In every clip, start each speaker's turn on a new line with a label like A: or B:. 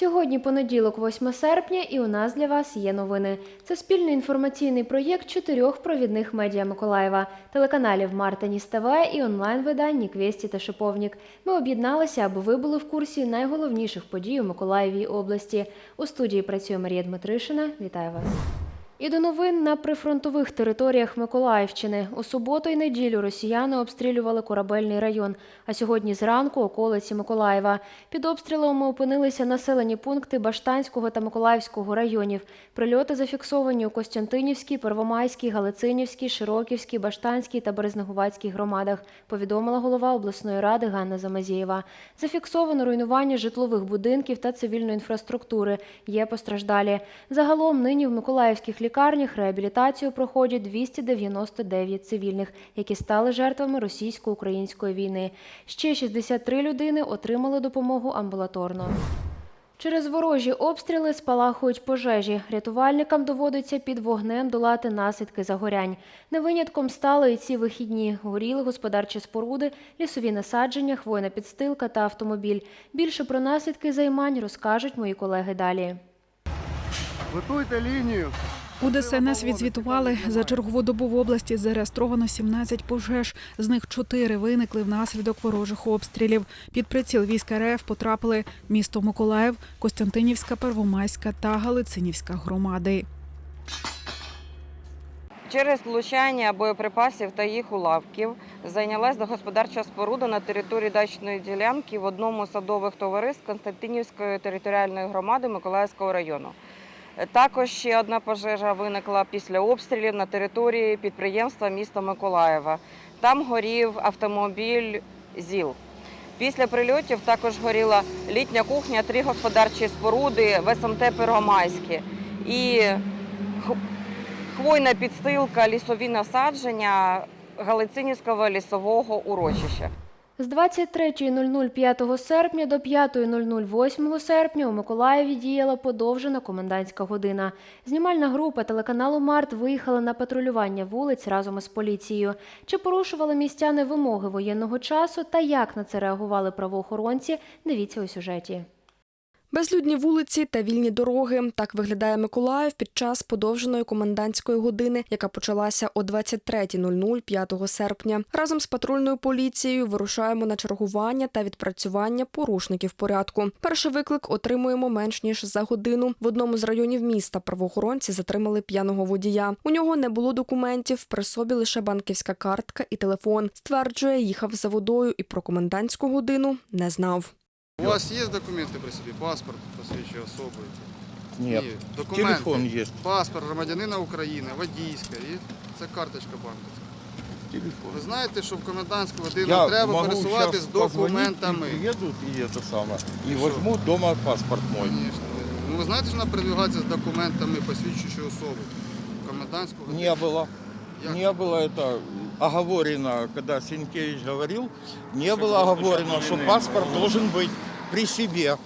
A: Сьогодні понеділок, 8 серпня, і у нас для вас є новини. Це спільний інформаційний проєкт чотирьох провідних медіа Миколаєва, телеканалів Мартиніс ТВ і онлайн-видань Квесті та Шиповнік. Ми об'єдналися, аби ви були в курсі найголовніших подій у Миколаєвій області. У студії працює Марія Дмитришина. Вітаю вас. І до новин на прифронтових територіях Миколаївщини. У суботу і неділю росіяни обстрілювали корабельний район, а сьогодні зранку околиці Миколаєва. Під обстрілами опинилися населені пункти Баштанського та Миколаївського районів. Прильоти зафіксовані у Костянтинівській, Первомайській, Галицинівській, Широківській, Баштанській та Березнегувацькій громадах, повідомила голова обласної ради Ганна Замазєєва. Зафіксовано руйнування житлових будинків та цивільної інфраструктури. Є постраждалі. Загалом нині в миколаївських лікарнях реабілітацію проходять 299 цивільних, які стали жертвами російсько-української війни. Ще 63 людини отримали допомогу амбулаторно. Через ворожі обстріли спалахують пожежі. Рятувальникам доводиться під вогнем долати наслідки загорянь. Не винятком стали і ці вихідні. Горіли господарчі споруди, лісові насадження, хвойна підстилка та автомобіль. Більше про наслідки займань розкажуть мої колеги далі.
B: Готуйте лінію.
C: У ДСНС відзвітували за чергову добу в області зареєстровано 17 пожеж. З них 4 виникли внаслідок ворожих обстрілів. Під приціл військ РФ потрапили місто Миколаїв, Костянтинівська, Первомайська та Галицинівська громади.
D: Через влучання боєприпасів та їх уламків зайнялась господарча споруда на території дачної ділянки в одному з садових товариств Константинівської територіальної громади Миколаївського району. Також ще одна пожежа виникла після обстрілів на території підприємства міста Миколаєва. Там горів автомобіль ЗІЛ. Після прильотів також горіла літня кухня, три господарчі споруди в СМТ Первомайське. І хвойна підстилка, лісові насадження Галицинівського лісового урочища.
A: З 23.00 5 серпня до 5.00 8 серпня у Миколаєві діяла подовжена комендантська година. Знімальна група телеканалу Март виїхала на патрулювання вулиць разом із поліцією. Чи порушували містяни вимоги воєнного часу та як на це реагували правоохоронці? Дивіться у сюжеті.
E: Безлюдні вулиці та вільні дороги. Так виглядає Миколаїв під час подовженої комендантської години, яка почалася о 23.00 5 серпня. Разом з патрульною поліцією вирушаємо на чергування та відпрацювання порушників порядку. Перший виклик отримуємо менш ніж за годину. В одному з районів міста правоохоронці затримали п'яного водія. У нього не було документів, при собі лише банківська картка і телефон. Стверджує, їхав за водою і про комендантську годину не знав.
B: У вас є документи при собі? Паспорт посвідчує особу?
F: Нет.
B: Ні, документи.
F: Телефон есть.
B: Паспорт громадянина України, водійська і це карточка банківська.
F: Телефон.
B: Ви знаєте, що в комендантську годину
F: Я
B: треба
F: могу
B: пересуватись з
F: щас позвонить,
B: документами.
F: и приедут и это самое. И
B: И
F: возьму дома паспорт мой.
B: Звісно. Ну ви знаєте, що вона передвигається з документами, посвідчуючи особу. В комендантську годину.
F: Не было.
B: Як?
F: Не было это оговорено, когда Сенкевич говорил, не
B: Что
F: было
B: было
F: оговорено,
B: слушать
F: что
B: войны.
F: паспорт должен быть при себе,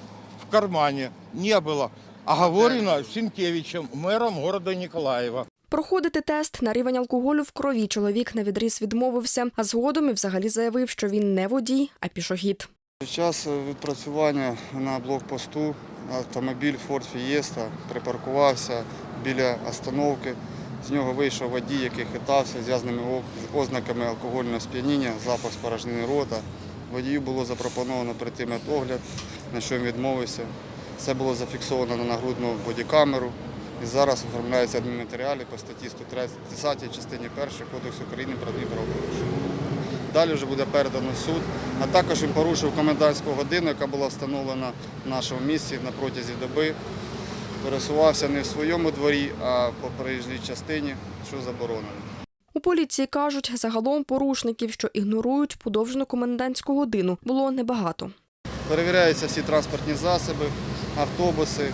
F: в кармане. Не было. Оговорено Сенкевичем, мэром города Николаева.
E: Проходити тест на рівень алкоголю в крові чоловік на відріз відмовився, а згодом і взагалі заявив, що він не водій, а пішохід.
B: Під час відпрацювання на блокпосту автомобіль Ford Fiesta припаркувався біля остановки. З нього вийшов водій, який хитався з язними ознаками алкогольного сп'яніння, запах спорожнини рота. Водію було запропоновано прийти медогляд, на що він відмовився. Це було зафіксовано на нагрудну бодікамеру. І зараз оформляються адмінматеріали по статті 130 частині 1 Кодексу України про адмінправопорушення. Далі вже буде передано суд. А також він порушив комендантську годину, яка була встановлена в нашому місті на протязі доби. Пересувався не в своєму дворі, а по проїжджій частині, що заборонено.
E: У поліції кажуть, загалом порушників, що ігнорують подовжену комендантську годину, було небагато.
B: Перевіряються всі транспортні засоби, автобуси,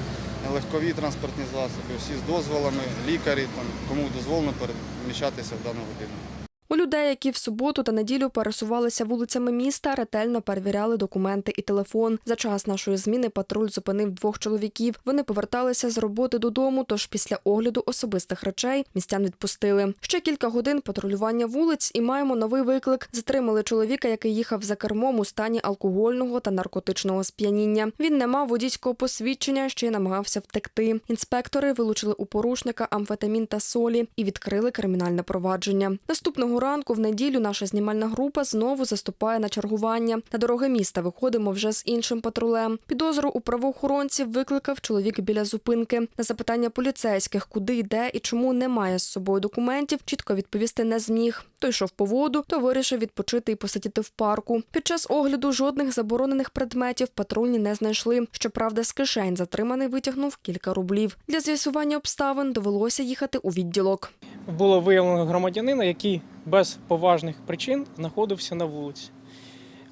B: легкові транспортні засоби, всі з дозволами, лікарі, кому дозволено переміщатися в дану годину.
E: У людей, які в суботу та неділю пересувалися вулицями міста, ретельно перевіряли документи і телефон. За час нашої зміни патруль зупинив двох чоловіків. Вони поверталися з роботи додому, тож після огляду особистих речей містян відпустили. Ще кілька годин патрулювання вулиць і маємо новий виклик. Затримали чоловіка, який їхав за кермом у стані алкогольного та наркотичного сп'яніння. Він не мав водійського посвідчення, ще й намагався втекти. Інспектори вилучили у порушника амфетамін та солі і відкрили кримінальне провадження. Наступного ранку в неділю наша знімальна група знову заступає на чергування. На дороги міста виходимо вже з іншим патрулем. Підозру у правоохоронців викликав чоловік біля зупинки. На запитання поліцейських, куди йде і чому немає з собою документів, чітко відповісти не зміг. То йшов по воду, то вирішив відпочити і посидіти в парку. Під час огляду жодних заборонених предметів патрульні не знайшли. Щоправда, з кишень затриманий витягнув кілька рублів. Для з'ясування обставин довелося їхати у відділок.
G: було виявлено громадянина, який без поважних причин знаходився на вулиці.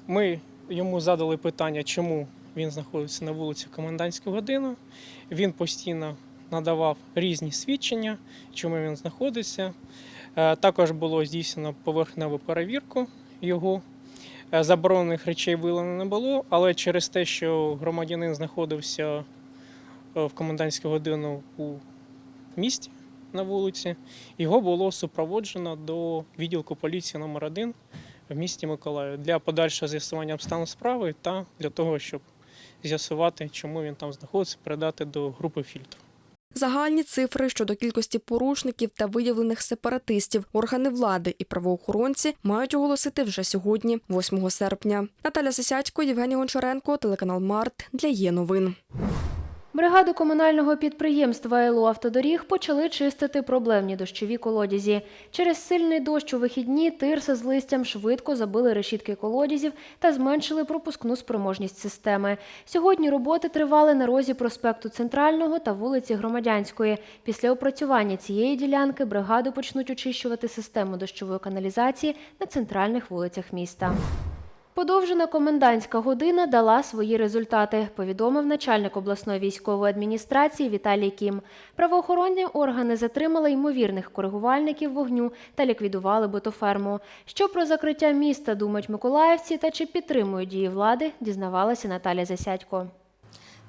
G: Ми йому задали питання, чому він знаходиться на вулиці в комендантську годину. Він постійно надавав різні свідчення, чому він знаходиться. Е, Також було здійснено поверхневу перевірку його. Е, Заборонених речей виявлено не було, але через те, що громадянин знаходився е, в комендантську годину у місті на вулиці, його було супроводжено до відділку поліції номер 1 в місті Миколаїв для подальшого з'ясування обставин справи та для того, щоб з'ясувати, чому він там знаходиться, передати до групи фільтру.
E: Загальні цифри щодо кількості порушників та виявлених сепаратистів органи влади і правоохоронці мають оголосити вже сьогодні, 8 серпня. Наталя Сисядько, Євгеній Гончаренко, телеканал Март для є новин.
A: Бригади комунального підприємства ЕЛО «Автодоріг» почали чистити проблемні дощові колодязі. Через сильний дощ у вихідні тирси з листям швидко забили решітки колодязів та зменшили пропускну спроможність системи. Сьогодні роботи тривали на розі проспекту Центрального та вулиці Громадянської. Після опрацювання цієї ділянки бригади почнуть очищувати систему дощової каналізації на центральних вулицях міста. Подовжена комендантська година дала свої результати, повідомив начальник обласної військової адміністрації Віталій Кім. Правоохоронні органи затримали ймовірних коригувальників вогню та ліквідували ботоферму. Що про закриття міста думають миколаївці та чи підтримують дії влади, дізнавалася Наталя Засядько.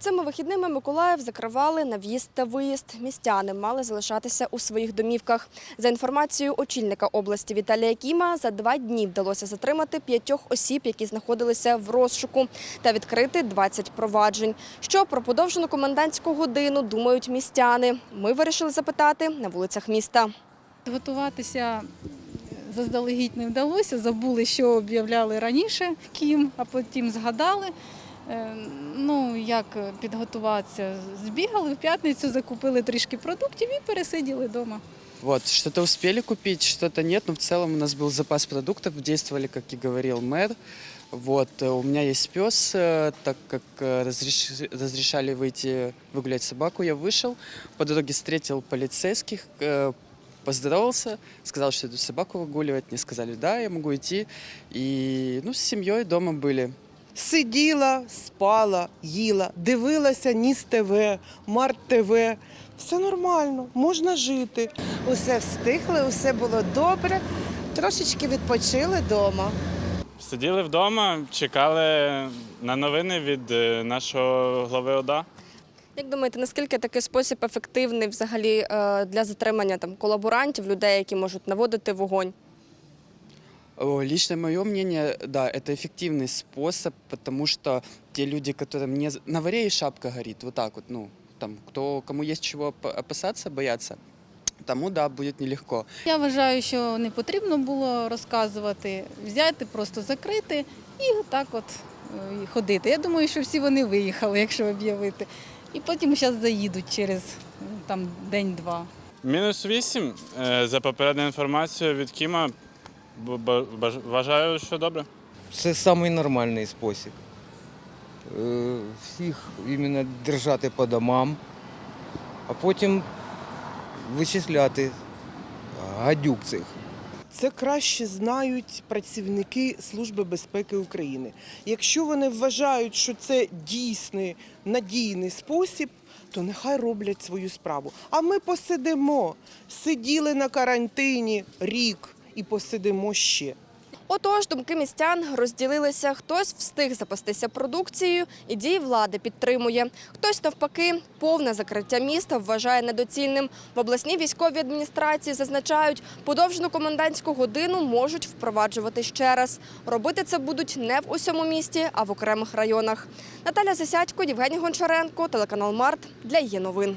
E: Цими вихідними Миколаїв закривали на в'їзд та виїзд. Містяни мали залишатися у своїх домівках. За інформацією очільника області Віталія Кіма, за два дні вдалося затримати п'ятьох осіб, які знаходилися в розшуку, та відкрити 20 проваджень. Що про подовжену комендантську годину думають містяни? Ми вирішили запитати на вулицях міста.
H: Готуватися заздалегідь не вдалося. Забули, що об'являли раніше ким, а потім згадали. Е, Ну, як підготуватися? Збігали в п'ятницю, закупили трішки продуктів і пересиділи вдома.
I: Вот, что-то успели купить, что-то нет, но в целом у нас был запас продуктов, действовали, как и говорил мэр. Вот, э, у меня есть пес, э, так как э, разреш- разрешали выйти выгулять собаку, я вышел, по дороге встретил полицейских, э, поздоровался, сказал, что иду собаку выгуливать, мне сказали, да, я могу идти, и, ну, с семьей дома были.
J: Сиділа, спала, їла, дивилася Ніс ТВ, Март ТВ. Все нормально, можна жити.
K: Усе встигли, усе було добре. Трошечки відпочили вдома.
L: Сиділи вдома, чекали на новини від е, нашого глави ОДА.
E: Як думаєте, наскільки такий спосіб ефективний взагалі е, для затримання там колаборантів, людей, які можуть наводити вогонь?
I: О, Лично мое мнение, да, это эффективный способ, потому что те люди, которым не... з- На варе и шапка горит, вот так вот, ну, там, кто, кому есть чего оп- опасаться, бояться, тому, да, будет нелегко.
H: Я вважаю, що не потрібно було розказувати, взяти, просто закрити і так от е, і ходити. Я думаю, що всі вони виїхали, якщо об'явити. І потім зараз заїдуть через е, там день-два.
L: Мінус 8. е, За попередньою інформацією від Кіма. Вважаю, що добре.
F: Це самий нормальний спосіб. Е, Всіх іменно держати по домам, а потім вичисляти гадюк цих.
J: Це краще знають працівники Служби безпеки України. Якщо вони вважають, що це дійсний надійний спосіб, то нехай роблять свою справу. А ми посидимо, сиділи на карантині рік і посидимо ще.
M: Отож, думки містян розділилися. Хтось встиг запастися продукцією і дії влади підтримує. Хтось навпаки повне закриття міста вважає недоцільним. В обласній військовій адміністрації зазначають, подовжену комендантську годину можуть впроваджувати ще раз. Робити це будуть не в усьому місті, а в окремих районах. Наталя Засядько, Євгеній Гончаренко, телеканал Март для є новин.